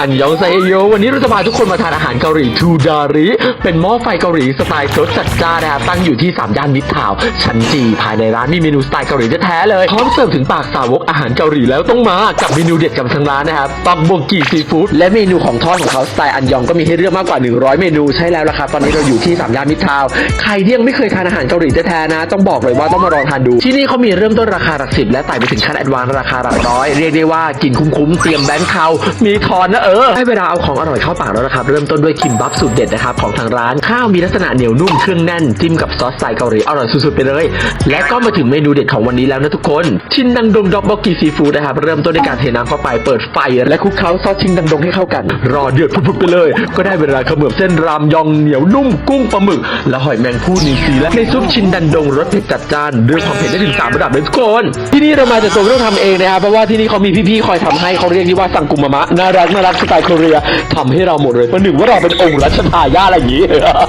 อันยองไซโยวันนี้เราจะพาทุกคนมาทานอาหารเกาหลีทูดาริ เป็นหม้อไฟเกาหลีสไตล์รสจัดจ้านนะครับตั้งอยู่ที่3ย่านมิตรทาวชั้นจีภายในร้านมีเมนูสไตล์เกาหลีแท้ๆเลย พร้อมเสิร์ฟถึงปากสาวกอาหารเกาหลีแล้วต้องมา กับเมนูเด็ดกับทางร้านนะครับปักบกกีซีฟู้ดและเมนูของทอดของเขาสไตล์อันยองก็มีให้เลือกมากกว่า 100 เมนูใช่แล้วละครับตอนนี้เราอยู่ที่3ย่านมิตรทาวใครที่ยังไม่เคยทานอาหารเกาหลีแท้ๆนะ ต้องบอกเลยว่าต้องมาลองทานดู ที่นี่เขามีเริ่มต้นราคาหลักสิบและไต่ไปถึงขั้นแอดวานซ์ราคาหลักร้อยเรียกได้ว่ากินคุ้มๆเตรียมแบงค์เขามีทอนนะเออให้เวลาเอาของอร่อยเข้าปากแล้วนะครับ เริ่มต้นด้วยคิมบับสูตรเด็ดนะครับของทางร้านข้าวมีลักษณะเหนียวนุ่มเครื่องแน่นจิ้มกับซอสสไตล์เกาหลีอร่อยสุดๆไปเลย และก็มาถึงเมนูเด็ดของวันนี้แล้วนะทุกคน ชินดังดงด็อกบอกกีซีฟู้ดนะครับเริ่มต้นด้วยการเทน้ำเข้าไปเปิดไฟ และคลุกเคล้าซอสชินดังดงให้เข้ากัน รอเดือดพุบๆไปเลย ก็ได้เวลาเขมือบเส้นรามยองเหนียวนุ่มกุ้งปลาหมึกและหอยแมงผู้นิวซีและในซุปชินดันดงรสเผ็ดจัดจ้านเรื่องความเผ็ดได้ถึงสามระดับเลยทุกคน ที่นี่เรามาแต่ตัวไม่ต้องทำเองนะครับเพราะว่าที่นี่เขามีพี่ๆคอยทำให้เขาเรียกที่ว่าสั่งกุมามะน่ารักน่ารักสไตล์เกาหลีทำให้เราหมดเลยประหนึ่งว่าเราเป็นองค์รัชทายาทอะไรอย่างนี้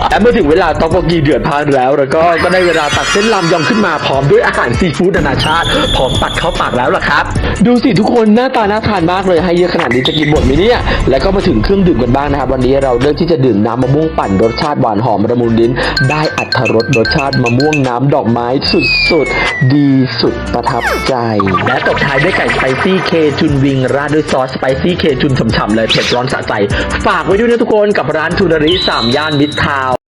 และเมื่อถึงเวลาต๊อกบกีเดือดพานแล้ว แล้วก็ก็ได้เวลาตักเส้นรามยองขึ้นมาพร้อมด้วยอาหารซีฟู้ดนานาชาติพร้อมตัดเข้าปากแล้วล่ะครับ ดูสิทุกคนหน้าตาน่าทานมากเลยให้เยอะขนาดนี้จะกินหมดไหมเนี่ยแล้วก็มาถึงเครื่องดื่มกันบ้างนะครับ วันนี้เราเลือกที่จะดื่มน้ำมะม่วงปั่นรสชาติหวานหอมระมุนลิ้น ได้อัตรสรสชาติมะม่วงน้ำดอกไม้สุดๆดีสุดประทับใจ และตบท้ายด้วยไก่สไปซี่เคจุนวิงราดด้วยซอสสไปซี่เคจุนฉ่ำๆเลยเผ็ดร้อนสะใจ ฝากไว้ด้วยนะทุกคนกับร้านทูนาริสามย่านมิตรทาว